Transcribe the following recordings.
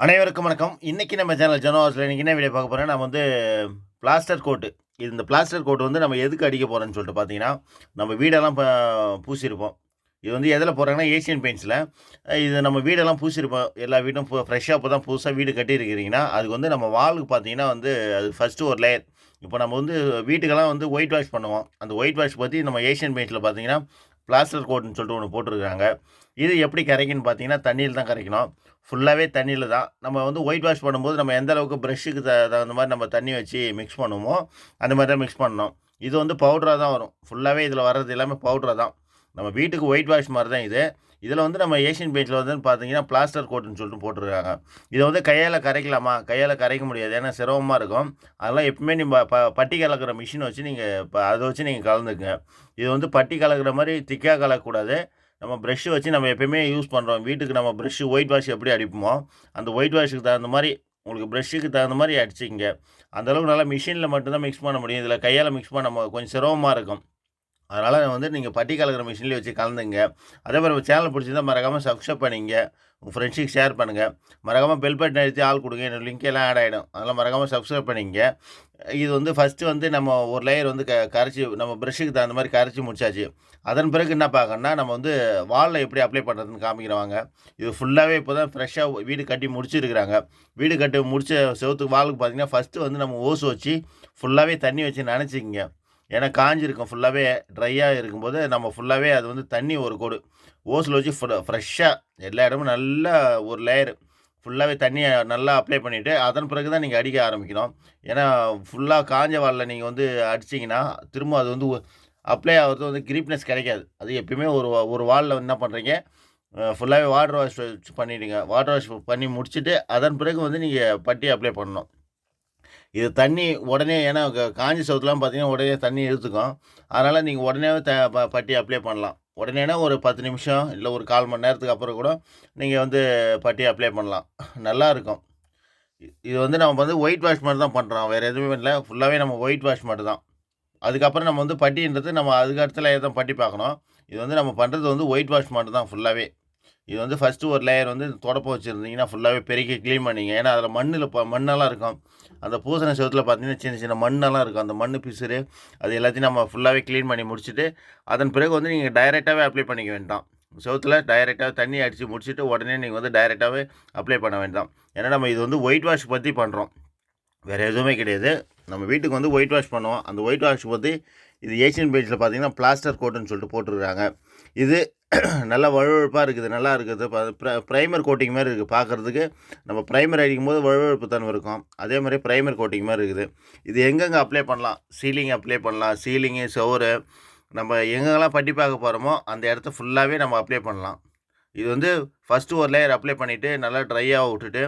அனைவருக்கும் வணக்கம். இன்றைக்கி நம்ம சேனல் ஜனவாஸில் இன்றைக்கி என்ன வீடியோ பார்க்க போகிறேன் நம்ம வந்து பிளாஸ்டர் கோட்டு இது இந்த பிளாஸ்டர் கோட்டு வந்து நம்ம எதுக்கு அடிக்க போகிறோன்னு சொல்லிட்டு பார்த்தீங்கன்னா நம்ம வீடெல்லாம் பூசியிருப்போம் இது வந்து எதில் போகிறாங்கன்னா ஏஷியன் பெயிண்ட்ஸில் இது நம்ம வீடெல்லாம் பூசியிருப்போம் எல்லா வீடும் ஃப்ரெஷ்ஷாக இப்போ தான் புதுசாக வீடு கட்டியிருக்கிறீங்கன்னா அதுக்கு வந்து நம்ம வாலுக்கு பார்த்தீங்கன்னா வந்து அது ஃபஸ்ட்டு ஒரு லேயர் இப்போ நம்ம வந்து வீட்டுக்கெல்லாம் வந்து ஒயிட் வாஷ் பண்ணுவோம். அந்த ஒயிட் வாஷ் பற்றி நம்ம ஏஷியன் பெயிண்ட்ஸில் பார்த்தீங்கன்னா பிளாஸ்டர் கோட்னு சொல்லிட்டு ஒன்று போட்டிருக்காங்க. இது எப்படி கரைக்குன்னு பார்த்தீங்கன்னா தண்ணியில் தான் கரைக்கணும். ஃபுல்லாகவே தண்ணியில் தான். நம்ம வந்து ஒயிட் வாஷ் பண்ணும்போது நம்ம எந்த அளவுக்கு ப்ரெஷ்ஷுக்கு த தகுந்த மாதிரி நம்ம தண்ணி வச்சு மிக்ஸ் பண்ணுவோமோ அந்த மாதிரி தான் மிக்ஸ் பண்ணணும். இது வந்து பவுடராக தான் வரும். ஃபுல்லாகவே இதில் வர்றது எல்லாமே பவுடராக தான். நம்ம வீட்டுக்கு ஒயிட் வாஷ் மாதிரி தான் இது. இதில் வந்து நம்ம ஏஷியன் பெயிண்டில் வந்து பார்த்தீங்கன்னா பிளாஸ்டர் கோட்டுன்னு சொல்லிட்டு போட்டிருக்காங்க. இதை வந்து கையால் கரைக்கலாமா? கையால் கரைக்க முடியாது. ஏன்னா சிரமமாக இருக்கும். அதெல்லாம் எப்பவுமே நீங்கள் ப பட்டி கலக்கிற மிஷின் வச்சு நீங்கள் இப்போ அதை வச்சு நீங்கள் கலந்துக்குங்க. இது வந்து பட்டி கலக்கிற மாதிரி திக்காக கலக்கக்கூடாது. நம்ம ப்ரெஷ்ஷு வச்சு நம்ம எப்பயுமே யூஸ் பண்ணுறோம் வீட்டுக்கு நம்ம ப்ரெஷ்ஷு ஒயிட் வாஷ் எப்படி அடிப்போமோ அந்த ஒயிட் வாஷுக்கு தகுந்த மாதிரி உங்களுக்கு ப்ரெஷ்ஷுக்கு தகுந்த மாதிரி அடிச்சிங்க அந்தளவுக்கு நல்லா மிஷினில் மட்டும்தான் மிக்ஸ் பண்ண முடியும். இதில் கையால் மிக்ஸ் பண்ண கொஞ்சம் சிரமமாக இருக்கும். அதனால் வந்து நீங்கள் பட்டி கலக்கிற மிஷின்லேயே வச்சு கலந்துங்க. அதே மாதிரி சேனல் பிடிச்சிருந்தால் மறக்காமல் சப்ஸ்கிரைப் பண்ணிங்க. உங்கள் ஃப்ரெண்ட்ஸுக்கு ஷேர் பண்ணுங்கள் மறக்காமல் பெல் பட்டன் அழுத்தி ஆள் கொடுங்க. என்னோடய லிங்க் எல்லாம் ஆட் ஆகிடும் அதெல்லாம் மறக்காமல் சப்ஸ்கிரைப் பண்ணிங்க. இது வந்து ஃபஸ்ட்டு வந்து நம்ம ஒரு லேயர் வந்து க கரைச்சி நம்ம ப்ரெஷ்ஷுக்கு தகுந்த மாதிரி கரைச்சி முடிச்சாச்சு. அதன் பிறகு என்ன பார்க்கணும்னா நம்ம வந்து வாலில் எப்படி அப்ளை பண்ணுறதுன்னு காமிக்கிறவாங்க. இது ஃபுல்லாகவே இப்போ தான் ஃப்ரெஷ்ஷாக வீடு கட்டி முடிச்சிருக்கிறாங்க. வீடு கட்டி முடிச்ச செவத்துக்கு வாலுக்கு பார்த்தீங்கன்னா ஃபஸ்ட்டு வந்து நம்ம ஓசு வச்சு ஃபுல்லாகவே தண்ணி வச்சு நினச்சிக்கிங்க. ஏன்னா காஞ்சிருக்கும் ஃபுல்லாகவே ட்ரையாக இருக்கும்போது நம்ம ஃபுல்லாகவே அது வந்து தண்ணி ஒரு கோடு. ஓஸில் வச்சு ஃப்ரெஷ்ஷாக எல்லா இடமும் நல்லா ஒரு லேயர் ஃபுல்லாகவே தண்ணியை நல்லா அப்ளை பண்ணிவிட்டு அதன் பிறகு தான் நீங்கள் அடிக்க ஆரம்பிக்கணும். ஏன்னா ஃபுல்லாக காஞ்ச வாலில் நீங்கள் வந்து அடிச்சிங்கன்னா திரும்ப அது வந்து அப்ளை ஆகிறது வந்து கிரிப்னஸ் கிடைக்காது. அது எப்பயுமே ஒரு வா- ஒரு வாலில் என்ன பண்ணுறீங்க ஃபுல்லாகவே வாட்டர் வாஷ் பண்ணிவிடுங்க வாட்டர் வாஷ் பண்ணி முடிச்சுட்டு அதன் பிறகு வந்து நீங்கள் பட்டி அப்ளை பண்ணணும். இது தண்ணி உடனே ஏன்னா காஞ்சி சவுத்துலாம் பார்த்தீங்கன்னா உடனே தண்ணி இழுத்துக்கும். அதனால் நீங்கள் உடனே த ப- பட்டி அப்ளை பண்ணலாம். உடனேனா ஒரு பத்து நிமிஷம் இல்லை ஒரு கால் மணி நேரத்துக்கு அப்புறம் கூட நீங்கள் வந்து பட்டி அப்ளை பண்ணலாம். நல்லா இருக்கும். இது வந்து நம்ம வந்து ஒயிட் வாஷ் மாதிரி தான் பண்ணுறோம் வேறு எதுவுமே இல்லை. ஃபுல்லாகவே நம்ம ஒயிட் வாஷ் மட்டும் தான். அதுக்கப்புறம் நம்ம வந்து பட்டின்றது நம்ம அதுக்கு அடுத்த தான் பட்டி பார்க்கணும். இது வந்து நம்ம பண்ணுறது வந்து ஒயிட் வாஷ் மட்டும் தான் ஃபுல்லாகவே இது வந்து ஃபஸ்ட்டு ஒரு லேயர் வந்து தொடப்ப வச்சுருந்தீங்கன்னா ஃபுல்லாகவே பெருக்கி க்ளீன் பண்ணிங்க. ஏன்னா அதில் மண்ணில் இப்போ மண்ணெல்லாம் இருக்கும். அந்த பூசண செவத்தில் பார்த்தீங்கன்னா சின்ன சின்ன மண்ணெல்லாம் இருக்கும். அந்த மண் பிசுறு அது எல்லாத்தையும் நம்ம ஃபுல்லாகவே க்ளீன் பண்ணி முடிச்சுட்டு அதன் பிறகு வந்து நீங்கள் டைரெக்டாகவே அப்ளை பண்ணிக்க வேண்டாம். செவத்தில் டைரெக்டாக தண்ணி அடித்து முடிச்சுட்டு உடனே நீங்கள் வந்து டைரெக்டாகவே அப்ளை பண்ண வேண்டாம். ஏன்னா நம்ம இது வந்து ஒயிட் வாஷ் பற்றி பண்ணுறோம் வேறு எதுவுமே கிடையாது. நம்ம வீட்டுக்கு வந்து ஒயிட் வாஷ் பண்ணுவோம். அந்த ஒயிட் வாஷ் பற்றி இது ஏஷியன் பெயிண்ட்ஸில் பார்த்தீங்கன்னா பிளாஸ்டர் கோட்டுன்னு சொல்லிட்டு போட்டிருக்காங்க. இது நல்லா வழுவழுப்பாக இருக்குது நல்லா இருக்குது. ப்ரைமர் கோட்டிங் மாதிரி இருக்குது பார்க்குறதுக்கு நம்ம ப்ரைமர் அடிக்கும் போது வழுவழுப்பு தன்மை இருக்கும். அதே மாதிரி ப்ரைமர் கோட்டிங் மாதிரி இருக்குது. இது எங்கெங்கே அப்ளை பண்ணலாம்? சீலிங் அப்ளை பண்ணலாம். சீலிங்கு சுவரு நம்ம எங்கெங்கெல்லாம் பட்டி பார்க்க போகிறோமோ அந்த இடத்த ஃபுல்லாகவே நம்ம அப்ளை பண்ணலாம். இது வந்து ஃபஸ்ட்டு ஒரு லேயர் அப்ளை பண்ணிவிட்டு நல்லா ட்ரையாக விட்டுட்டு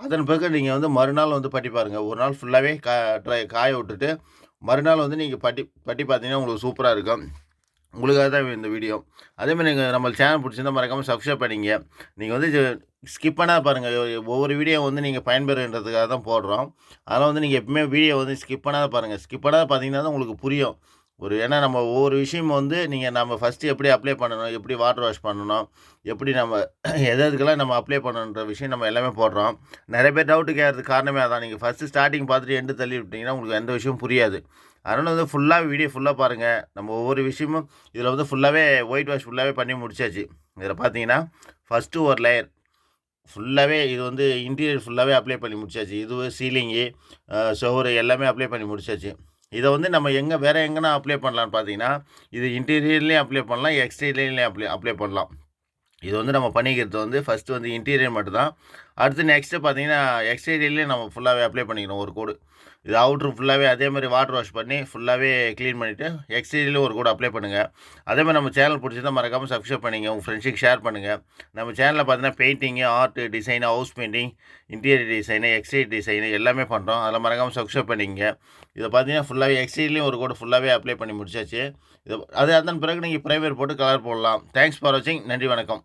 அதன் பிறகு நீங்கள் வந்து மறுநாள் வந்து பட்டி பாருங்கள் ஒரு நாள் ஃபுல்லாகவே கா ட்ரை காய விட்டுட்டு மறுநாள் வந்து நீங்கள் பட்டி பட்டி பார்த்தீங்கன்னா உங்களுக்கு சூப்பராக இருக்கும். உங்களுக்காக தான் இந்த வீடியோ அதேமாதிரி நீங்கள் நம்ம சேனல் பிடிச்சிருந்தா மறக்காமல் சப்ஸ்கிரைப் பண்ணிங்க நீங்கள் வந்து ஸ்கிப் பண்ணால் பாருங்கள் ஒவ்வொரு வீடியோ வந்து நீங்கள் பயன்பெறுன்றதுக்காக தான் போடுறோம். அதனால் வந்து நீங்கள் எப்பவுமே வீடியோ வந்து ஸ்கிப் பண்ணாத பாருங்கள் ஸ்கிப் பண்ணாத பார்த்தீங்கன்னா தான் உங்களுக்கு புரியும். ஒரு ஏன்னா நம்ம ஒவ்வொரு விஷயம் வந்து நீங்கள் நம்ம ஃபஸ்ட்டு எப்படி அப்ளை பண்ணணும் எப்படி வாட்டர் வாஷ் பண்ணணும் எப்படி நம்ம எது எதுக்கெல்லாம் நம்ம அப்ளை பண்ணணுன்ற விஷயம் நம்ம எல்லாமே போடுறோம். நிறைய பேர் டவுட்டு கேட்கறதுக்கு காரணமே அதான். நீங்கள் ஃபஸ்ட்டு ஸ்டார்டிங் பார்த்துட்டு எண்டு தள்ளி விட்டிங்கன்னா உங்களுக்கு எந்த விஷயமும் புரியாது. அதனால் வந்து ஃபுல்லாக வீடியோ ஃபுல்லாக பாருங்கள் நம்ம ஒவ்வொரு விஷயமும் இதில் வந்து ஃபுல்லாகவே ஒயிட் வாஷ் ஃபுல்லாகவே பண்ணி முடிச்சாச்சு. இதில் பார்த்தீங்கன்னா ஃபஸ்ட்டு ஒரு லேயர் ஃபுல்லாகவே இது வந்து இன்டீரியர் ஃபுல்லாகவே அப்ளை பண்ணி முடிச்சாச்சு. இது சீலிங்கு சுவரு எல்லாமே அப்ளை பண்ணி முடிச்சாச்சு. இதை வந்து நம்ம எங்கே வேறு எங்கன்னா அப்ளை பண்ணலான்னு பார்த்தீங்கன்னா இது இன்டீரியர்லேயும் அப்ளை பண்ணலாம் எக்ஸ்டீரியர்லேயும் அப்ளை அப்ளை பண்ணலாம். இது வந்து நம்ம பண்ணிக்கிறது வந்து ஃபஸ்ட்டு வந்து இன்டீரியர் மட்டும்தான். அடுத்து நெக்ஸ்ட்டு பார்த்தீங்கன்னா எக்ஸ்டீரியர்லேயும் நம்ம ஃபுல்லாகவே அப்ளை பண்ணிக்கணும் ஒரு கோடு இது அவுட்ரு ஃபுல்லாகவே அதே மாதிரி வாட்டர் வாஷ் பண்ணி ஃபுல்லாகவே க்ளீன் பண்ணிவிட்டு எக்ஸ்டீரியர்லேயும் ஒரு கூட அப்ளை பண்ணுங்கள் அதே மாதிரி நம்ம சேனல் பிடிச்சிருந்தா மறக்காமல் சப்ஸ்கிரைப் பண்ணிங்க உங்கள் ஃப்ரெண்ட்ஸுக்கு ஷேர் பண்ணுங்கள் நம்ம சேனலில் பார்த்தீங்கன்னா painting art design house painting interior design exterior design எல்லாமே பண்ணுறோம் அதில் மறக்காமல் சப்ஸ்கிரைப் பண்ணிங்க இதை பார்த்தீங்கன்னா ஃபுல்லாகவே எக்ஸ்டீரியர்லேயும் ஒரு கூட ஃபுல்லாகவே அப்ளை பண்ணி முடிச்சாச்சு. இது அது அதன் பிறகு நீங்கள் ப்ரைவேர் போட்டு கலர் போடலாம். தேங்க்ஸ் ஃபார் வாட்சிங் நன்றி வணக்கம்.